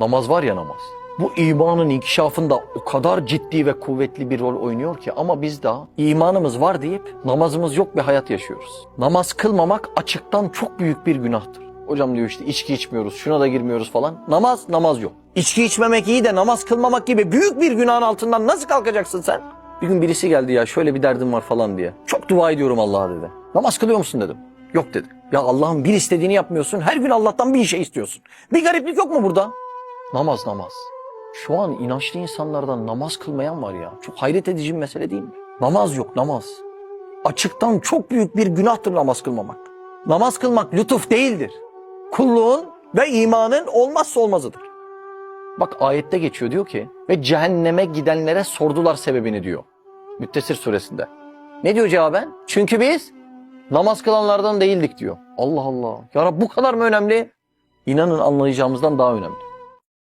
Namaz var ya namaz. Bu imanın inkişafında o kadar ciddi ve kuvvetli bir rol oynuyor ki ama biz daha imanımız var deyip namazımız yok bir hayat yaşıyoruz. Namaz kılmamak açıktan çok büyük bir günahtır. Hocam diyor işte içki içmiyoruz, şuna da girmiyoruz falan. Namaz, namaz yok. İçki içmemek iyi de namaz kılmamak gibi büyük bir günahın altından nasıl kalkacaksın sen? Bir gün birisi geldi ya şöyle bir derdim var falan diye. Çok dua ediyorum Allah'a dedi. Namaz kılıyor musun dedim. Yok dedi. Ya Allah'ın bir istediğini yapmıyorsun. Her gün Allah'tan bir şey istiyorsun. Bir gariplik yok mu burada? Namaz namaz. Şu an inançlı insanlardan namaz kılmayan var ya. Çok hayret edici bir mesele değil mi? Namaz yok namaz. Açıktan çok büyük bir günahtır namaz kılmamak. Namaz kılmak lütuf değildir. Kulluğun ve imanın olmazsa olmazıdır. Bak ayette geçiyor diyor ki ve cehenneme gidenlere sordular sebebini diyor. Müttesir suresinde. Ne diyor cevaben? Çünkü biz namaz kılanlardan değildik diyor. Allah Allah. Ya Rab bu kadar mı önemli? İnanın anlayacağımızdan daha önemli.